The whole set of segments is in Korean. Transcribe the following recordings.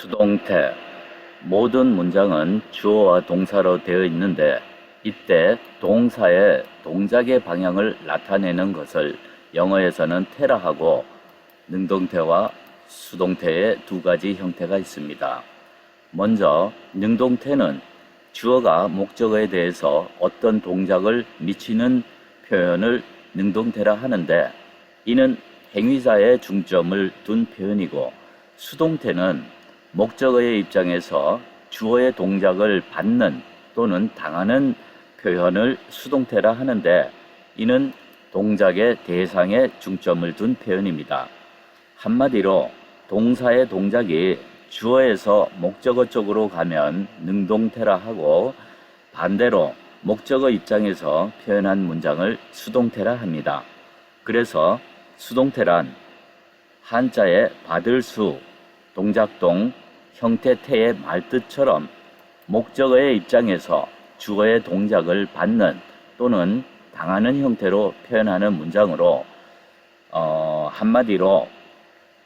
수동태 모든 문장은 주어와 동사로 되어 있는데 이때 동사의 동작의 방향을 나타내는 것을 영어에서는 테라하고 능동태와 수동태의 두 가지 형태가 있습니다. 먼저 능동태는 주어가 목적어에 대해서 어떤 동작을 미치는 표현을 능동태라 하는데 이는 행위자의 중점을 둔 표현이고 수동태는 목적어의 입장에서 주어의 동작을 받는 또는 당하는 표현을 수동태라 하는데 이는 동작의 대상에 중점을 둔 표현입니다. 한마디로 동사의 동작이 주어에서 목적어 쪽으로 가면 능동태라 하고 반대로 목적어 입장에서 표현한 문장을 수동태라 합니다. 그래서 수동태란 한자의 받을 수, 동작동, 형태태의 말뜻처럼 목적어의 입장에서 주어의 동작을 받는 또는 당하는 형태로 표현하는 문장으로 어, 한마디로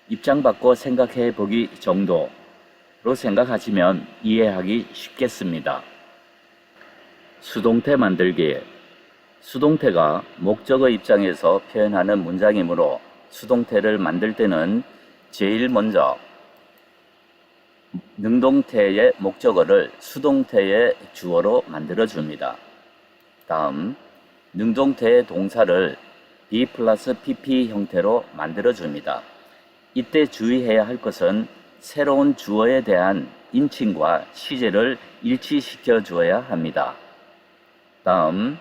입장 바꿔 생각해 보기 정도로 생각하시면 이해하기 쉽겠습니다. 수동태 만들기 수동태가 목적어 입장에서 표현하는 문장이므로 수동태를 만들 때는 제일 먼저 능동태의 목적어를 수동태의 주어로 만들어 줍니다. 다음 능동태의 동사를 B 플러스 PP 형태로 만들어 줍니다. 이때 주의해야 할 것은 새로운 주어에 대한 인칭과 시제를 일치시켜 주어야 합니다. 다음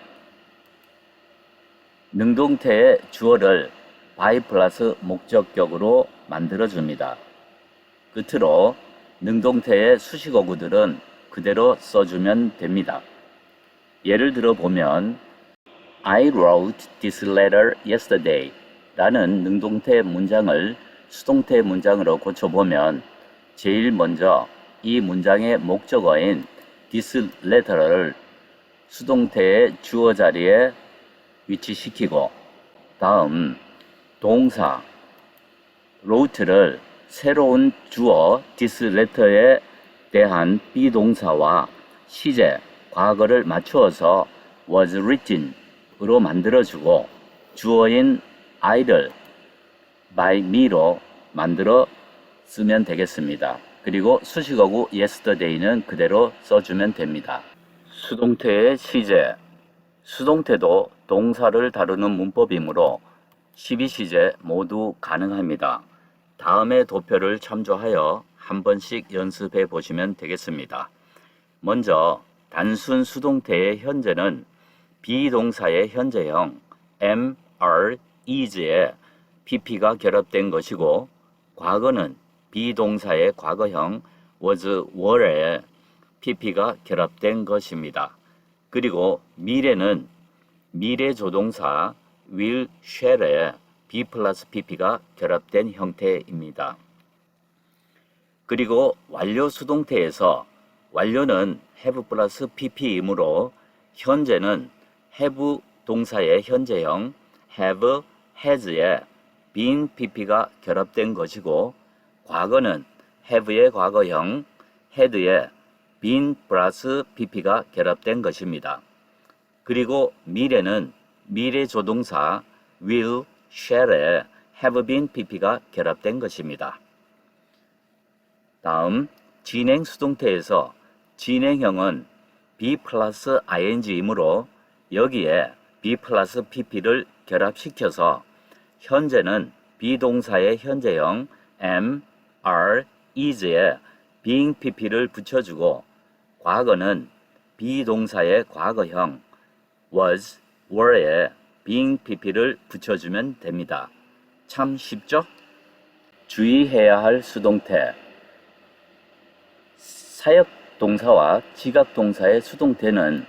능동태의 주어를 by 플러스 목적격으로 만들어 줍니다. 끝으로 능동태의 수식어구들은 그대로 써주면 됩니다. 예를 들어 보면 I wrote this letter yesterday 라는 능동태 문장을 수동태 문장으로 고쳐보면 제일 먼저 이 문장의 목적어인 this letter를 수동태의 주어 자리에 위치시키고 다음 동사 wrote를 새로운 주어 this letter에 대한 비동사와 시제 과거를 맞추어서 was written으로 만들어주고 주어인 I를 by me로 만들어 쓰면 되겠습니다. 그리고 수식어구 yesterday는 그대로 써주면 됩니다. 수동태의 시제 수동태도 동사를 다루는 문법이므로 12시제 모두 가능합니다. 다음의 도표를 참조하여 한 번씩 연습해 보시면 되겠습니다. 먼저 단순 수동태의 현재는 비동사의 현재형 am, are, is에 pp가 결합된 것이고 과거는 비동사의 과거형 was, were에 pp가 결합된 것입니다. 그리고 미래는 미래 조동사 will, shall에 b 플러스 pp가 결합된 형태입니다. 그리고 완료 수동태에서 완료는 have 플러스 pp이므로 현재는 have 동사의 현재형 have, has에 been pp가 결합된 것이고 과거는 have의 과거형 had의 been 플러스 pp가 결합된 것입니다. 그리고 미래는 미래 조동사 will, shall에 have been pp가 결합된 것입니다. 다음 진행 수동태에서 진행형은 be 플러스 ing이므로 여기에 be 플러스 pp를 결합시켜서 현재는 비동사의 현재형 am, are, is에 being pp를 붙여주고 과거는 비동사의 과거형 was, were에 being pp를 붙여주면 됩니다. 참 쉽죠? 주의해야 할 수동태 사역 동사와 지각 동사의 수동태는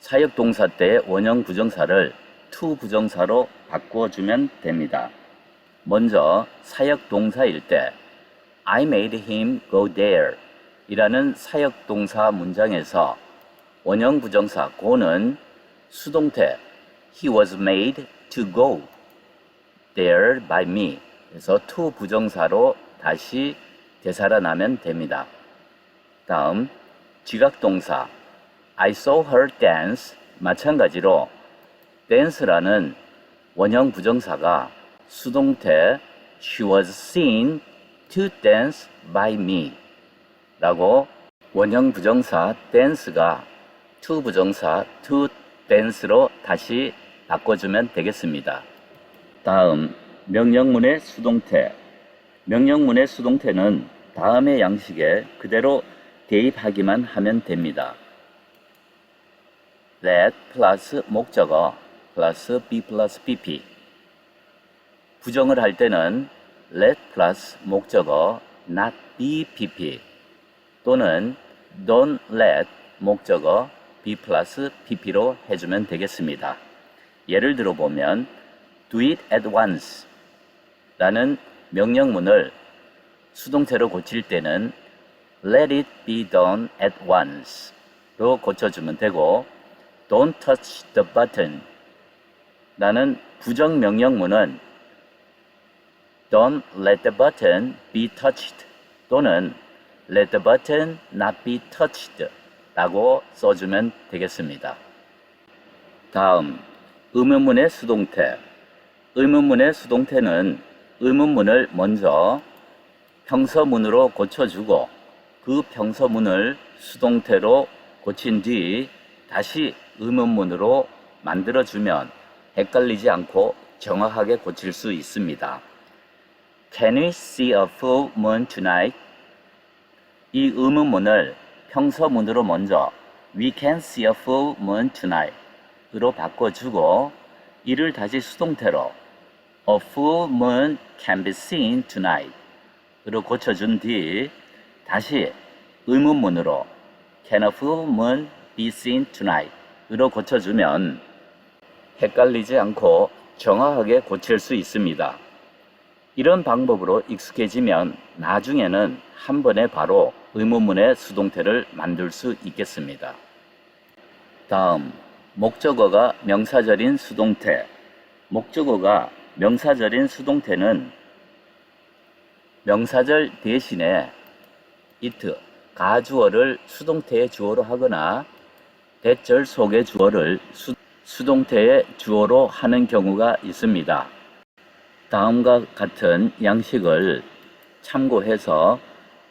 사역 동사 때의 원형 부정사를 to 부정사로 바꾸어 주면 됩니다. 먼저 사역 동사일 때 I made him go there 이라는 사역 동사 문장에서 원형 부정사 go는 수동태 he was made to go there by me 그래서 to 부정사로 다시 되살아나면 됩니다. 다음 지각동사 I saw her dance 마찬가지로 dance라는 원형 부정사가 수동태 she was seen to dance by me 라고 원형 부정사 dance가 to 부정사 to dance로 다시 바꿔주면 되겠습니다. 다음 명령문의 수동태 명령문의 수동태는 다음의 양식에 그대로 대입하기만 하면 됩니다. that 플러스 목적어 플러스 be 플러스 pp 부정을 할 때는 let 플러스 목적어 not be pp 또는 don't let 목적어 be 플러스 pp로 해주면 되겠습니다. 예를 들어 보면 do it at once 라는 명령문을 수동태로 고칠 때는 let it be done at once 로 고쳐주면 되고 don't touch the button 라는 부정 명령문은 don't let the button be touched 또는 let the button not be touched 라고 써주면 되겠습니다. 다음 의문문의 수동태 의문문의 수동태는 의문문을 먼저 평서문으로 고쳐주고 그 평서문을 수동태로 고친 뒤 다시 의문문으로 만들어주면 헷갈리지 않고 정확하게 고칠 수 있습니다. Can we see a full moon tonight? 이 의문문을 평서문으로 먼저 We can see a full moon tonight 으로 바꿔주고 이를 다시 수동태로 A full moon can be seen tonight 으로 고쳐준 뒤 다시 의문문으로 Can a full moon be seen tonight 으로 고쳐주면 헷갈리지 않고 정확하게 고칠 수 있습니다. 이런 방법으로 익숙해지면 나중에는 한 번에 바로 의문문의 수동태를 만들 수 있겠습니다. 다음, 목적어가 명사절인 수동태. 목적어가 명사절인 수동태는 명사절 대신에 it, 가주어를 수동태의 주어로 하거나 대절 속의 주어를 수, 수동태의 주어로 하는 경우가 있습니다. 다음과 같은 양식을 참고해서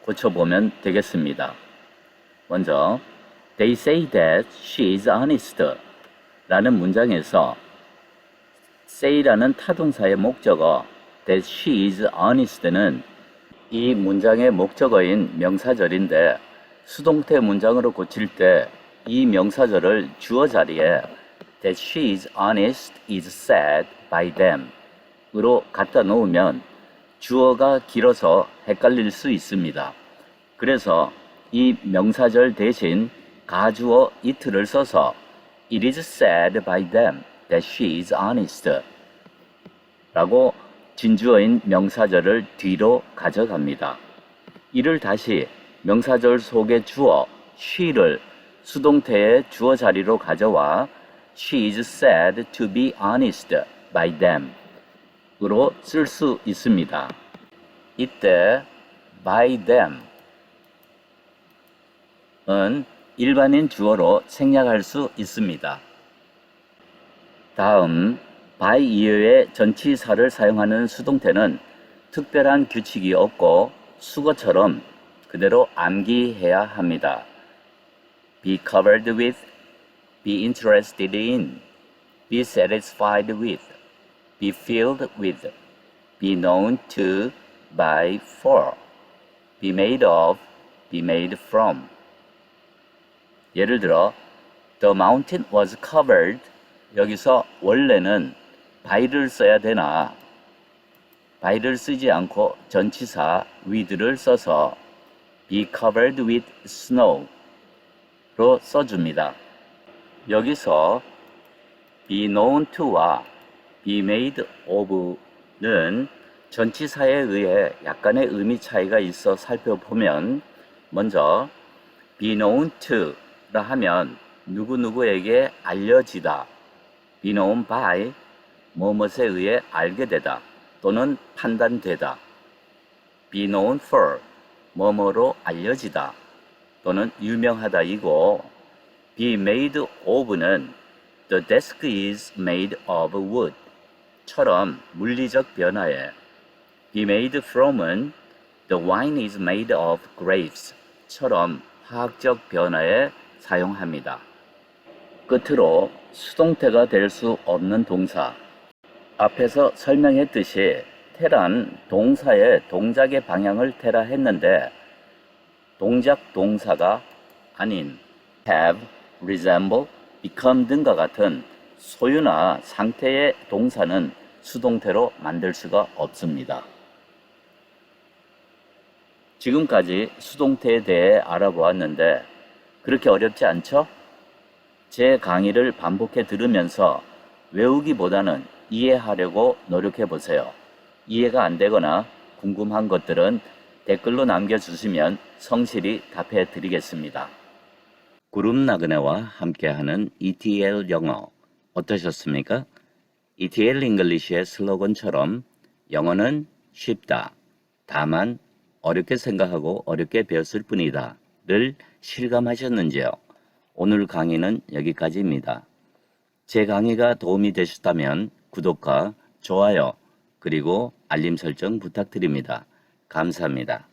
고쳐보면 되겠습니다. 먼저 They say that she is honest 라는 문장에서 say라는 타동사의 목적어 that she is honest는 이 문장의 목적어인 명사절인데 수동태 문장으로 고칠 때 이 명사절을 주어 자리에 that she is honest is said by them 으로 갖다 놓으면 주어가 길어서 헷갈릴 수 있습니다. 그래서 이 명사절 대신 가주어 it를 써서 It is said by them that she is honest 라고 진주어인 명사절을 뒤로 가져갑니다. 이를 다시 명사절 속의 주어 she를 수동태의 주어 자리로 가져와 She is said to be honest by them 으로 쓸 수 있습니다. 이때 by them 은 일반인 주어로 생략할 수 있습니다. 다음 by 이외의 전치사를 사용하는 수동태는 특별한 규칙이 없고 수거처럼 그대로 암기해야 합니다. be covered with, be interested in, be satisfied with, be filled with, be known to, by, for, be made of, be made from. 예를 들어, the mountain was covered. 여기서 원래는 by를 써야 되나, by를 쓰지 않고 전치사 with를 써서 be covered with snow 로 써줍니다. 여기서 be known to와 be made of는 전치사에 의해 약간의 의미 차이가 있어 살펴보면 먼저 be known to 라 하면 누구누구에게 알려지다 known by 무엇에 의해 알게 되다 또는 판단되다 known for 뭐뭐로 알려지다 또는 유명하다이고 be made of는 the desk is made of wood 처럼 물리적 변화에 be made from은 the wine is made of grapes 처럼 화학적 변화에 사용합니다. 끝으로 수동태가 될 수 없는 동사 앞에서 설명했듯이 테란 동사의 동작의 방향을 테라 했는데 동작 동사가 아닌 have, resemble, become 등과 같은 소유나 상태의 동사는 수동태로 만들 수가 없습니다. 지금까지 수동태에 대해 알아보았는데 그렇게 어렵지 않죠? 제 강의를 반복해 들으면서 외우기보다는 이해하려고 노력해 보세요. 이해가 안 되거나 궁금한 것들은 댓글로 남겨주시면 성실히 답해 드리겠습니다. 그룹 나그네와 함께하는 ETL 영어 어떠셨습니까? ETL 잉글리시의 슬로건처럼 영어는 쉽다. 다만 어렵게 생각하고 어렵게 배웠을 뿐이다 를 실감하셨는지요? 오늘 강의는 여기까지입니다. 제 강의가 도움이 되셨다면 구독과 좋아요 그리고 알림 설정 부탁드립니다. 감사합니다.